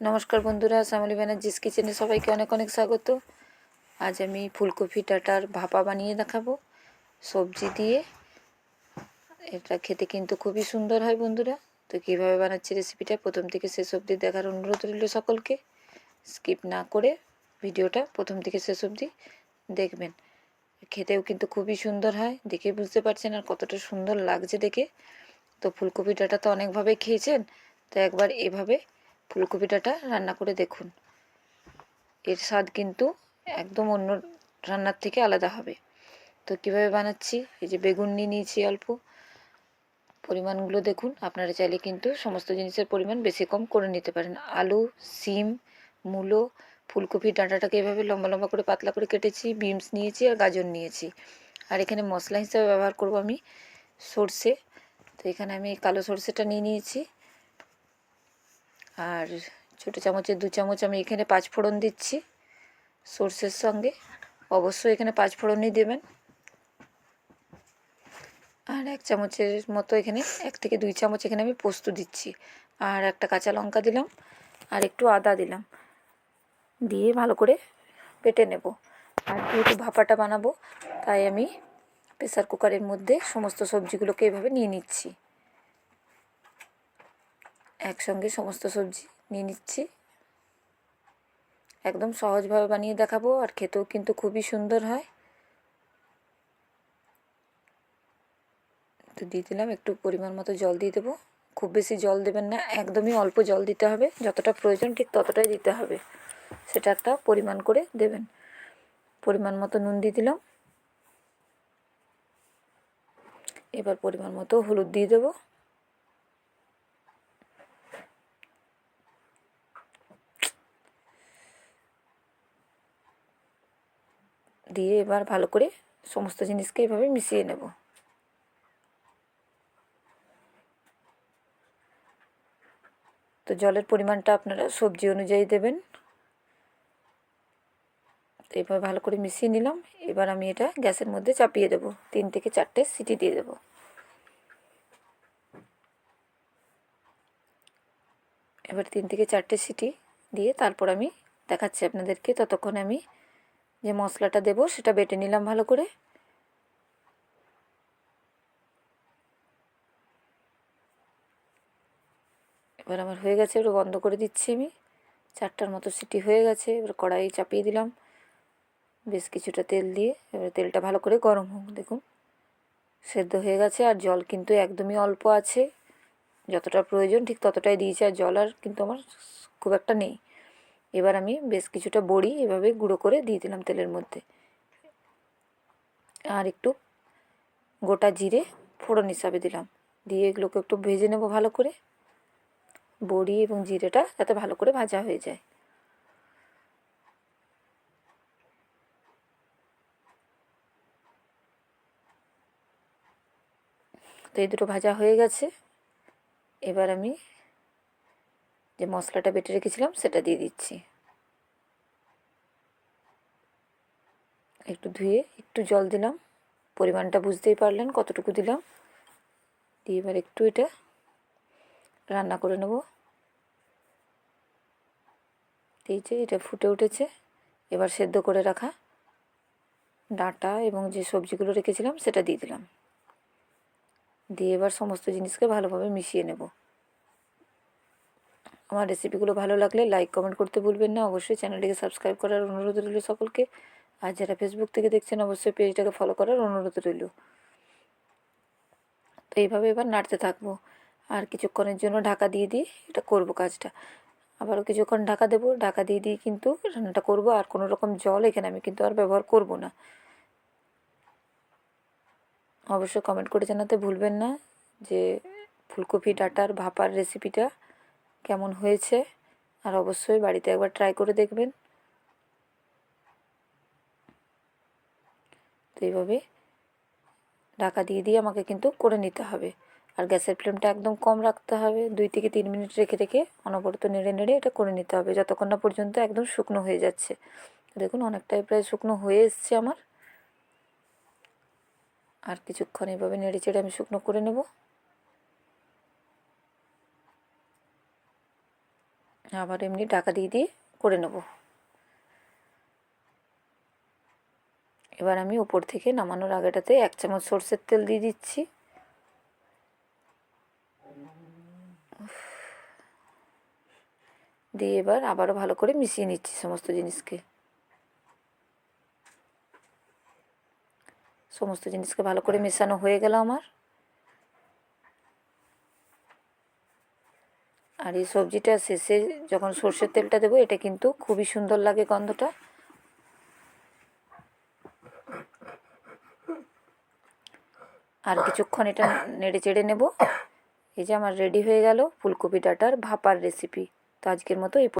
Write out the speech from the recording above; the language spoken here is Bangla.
নমস্কার বন্ধুরা, শ্যামলী ব্যানার্জিস কিচেনে সবাইকে অনেক অনেক স্বাগত। আজ আমি ফুলকপি ডাটার ভাপা বানিয়ে দেখাবো। সবজি দিয়ে। এটা খেতে কিন্তু খুবই সুন্দর হয় বন্ধুরা। তো কীভাবে বানাচ্ছি রেসিপিটা প্রথম থেকে শেষ অবধি দেখার অনুরোধ রইল সকলকে। স্কিপ না করে ভিডিওটা প্রথম থেকে শেষ অবধি দেখবেন। খেতেও কিন্তু খুবই সুন্দর হয়। দেখে বুঝতে পারছেন আর কতটা সুন্দর লাগছে দেখে। তো ফুলকপি ডাটা তো অনেকভাবে খেয়েছেন। তো একবার এভাবে ফুলকপি ডাঁটা রান্না করে দেখুন। এর স্বাদ কিন্তু একদম অন্য রান্নার থেকে আলাদা হবে। তো কীভাবে বানাচ্ছি? এই যে বেগুন নিয়ে নিয়েছি অল্প। পরিমাণগুলো দেখুন, আপনারা চাইলে কিন্তু সমস্ত জিনিসের পরিমাণ বেশি কম করে নিতে পারেন। আলু, সিম, মূলো ফুলকপি ডাঁটাটাকে এভাবে লম্বা লম্বা করে পাতলা করে কেটেছি, বিনস নিয়েছি আর গাজর নিয়েছি। আর এখানে মশলা হিসাবে ব্যবহার করব আমি সর্ষে। তো এখানে আমি কালো সর্ষেটা নিয়ে নিয়েছি। আর ছোটো চামচের দু চামচ আমি এখানে পাঁচ ফোড়ন দিচ্ছি সর্ষের সঙ্গে। অবশ্যই এখানে পাঁচ ফোড়নই দেবেন। আর এক চামচের মতো এখানে, এক থেকে দুই চামচ এখানে আমি পোস্ত দিচ্ছি। আর একটা কাঁচা লঙ্কা দিলাম, আর একটু আদা দিলাম। দিয়ে ভালো করে পেটে নেব। আর যেহেতু ভাপাটা বানাবো, তাই আমি প্রেসার কুকারের মধ্যে সমস্ত সবজিগুলোকে এভাবে নিয়ে নিচ্ছি। একসঙ্গে সমস্ত সবজি নিয়ে নিচ্ছি। একদম সহজভাবে বানিয়ে দেখাবো, আর খেতেও কিন্তু খুবই সুন্দর হয়। তো দিয়ে দিলাম, একটু পরিমাণ মতো জল দিয়ে দেবো। খুব বেশি জল দেবেন না, একদমই অল্প জল দিতে হবে। যতটা প্রয়োজন ঠিক ততটাই দিতে হবে। সেটা একটা পরিমাণ করে দেবেন। পরিমাণ মতো নুন দিয়ে দিলাম। এবার পরিমাণ মতো হলুদ দিয়ে দেবো। দিয়ে এবার ভালো করে সমস্ত জিনিসকে এভাবে মিশিয়ে নেব। তো জলের পরিমাণটা আপনারা সবজি অনুযায়ী দেবেন। তো এবার ভালো করে মিশিয়ে নিলাম। এবার আমি এটা গ্যাসের মধ্যে চাপিয়ে দেব। তিন থেকে চারটে সিটি দিয়ে দেব। এবার তিন থেকে চারটে সিটি দিয়ে তারপর আমি দেখাচ্ছি আপনাদেরকে। ততক্ষণ আমি যে মশলাটা দেব, সেটা বেটে নিলাম ভালো করে। এবার আমার হয়ে গেছে এবার বন্ধ করে দিচ্ছি আমি। চারটার মতো সিটি হয়ে গেছে, এবার কড়াই চাপিয়ে দিলাম। বেশ কিছুটা তেল দিয়ে, এবার তেলটা ভালো করে গরম হোক, দেখুন। সেদ্ধ হয়ে গেছে, আর জল কিন্তু একদমই অল্প আছে। যতটা প্রয়োজন, ঠিক ততটাই দিয়েছি, আর জল আর কিন্তু আমার খুব একটা নেই। এবার আমি বেশ কিছুটা বড়ি এভাবে গুঁড়ো করে দিয়ে দিলাম তেলের মধ্যে। আর একটু গোটা জিরে ফোড়ন হিসাবে দিলাম। দিয়ে এগুলোকে একটু ভেজে নেব ভালো করে। বড়ি এবং জিরেটা যাতে ভালো করে ভাজা হয়ে যায়। তো এই দুটো ভাজা হয়ে গেছে। এবার আমি যে মশলাটা বেটে রেখেছিলাম, সেটা দিয়ে দিচ্ছি। একটু ধুয়ে একটু জল দিলাম। পরিমাণটা বুঝতেই পারলেন কতটুকু দিলাম। দিয়ে এবার একটু এটা রান্না করে নেব। এই যে এটা ফুটে উঠেছে। এবার সেদ্ধ করে রাখা ডাঁটা এবং যে সবজিগুলো রেখেছিলাম, সেটা দিয়ে দিলাম। দিয়ে এবার সমস্ত জিনিসকে ভালোভাবে মিশিয়ে নেব। আমার রেসিপিগুলো ভালো লাগলে লাইক কমেন্ট করতে ভুলবেন না। অবশ্যই চ্যানেলটিকে সাবস্ক্রাইব করার অনুরোধ রইল সকলকে। আর যারা ফেসবুক থেকে দেখছেন, অবশ্যই পেজটাকে ফলো করার অনুরোধ রইল। তো এইভাবে এবার নাড়তে থাকব। আর কিছুক্ষণের জন্য ঢাকা দিয়ে দিয়ে এটা করব কাজটা। আবারও কিছুক্ষণ ঢাকা দেবো। ঢাকা দিয়ে দিয়ে কিন্তু রান্নাটা করব। আর কোনো রকম জল এখানে আমি কিন্তু আর ব্যবহার করব না। অবশ্যই কমেন্ট করে জানাতে ভুলবেন না যে ফুলকপি, ডাটার ভাপার রেসিপিটা কেমন হয়েছে, আর অবশ্যই বাড়িতে একবার ট্রাই করে দেখবেন। তো এইভাবে ঢাকা দিয়ে দিয়ে আমাকে কিন্তু করে নিতে হবে। আর গ্যাসের ফ্লেমটা একদম কম রাখতে হবে, দুই থেকে তিন মিনিট রেখে রেখে অনবরত নেড়ে নেড়ে এটা করে নিতে হবে, যতক্ষণ না পর্যন্ত একদম শুকনো হয়ে যাচ্ছে। দেখুন, অনেকটাই প্রায় শুকনো হয়ে এসছে আমার। আর কিছুক্ষণ এভাবে নেড়ে চেড়ে আমি শুকনো করে নেব। আবার এমনি ঢাকা দিয়ে দিয়ে করে নেব। এবার আমি ওপর থেকে নামানোর আগেটাতে এক চামচ সর্ষের তেল দিয়ে দিচ্ছি। দিয়ে এবার আবারও ভালো করে মিশিয়ে নিচ্ছি সমস্ত জিনিসকে। সমস্ত জিনিসকে ভালো করে মেশানো হয়ে গেল আমার। আর এই সবজিটা শেষে যখন সর্ষের তেলটা দেবো, এটা কিন্তু খুবই সুন্দর লাগে গন্ধটা। আর কিছুক্ষণ এটা নেড়ে চেড়ে নেব। এই যে আমার রেডি হয়ে গেল ফুলকপি ডাটার ভাপার রেসিপি তো আজকের মতো এই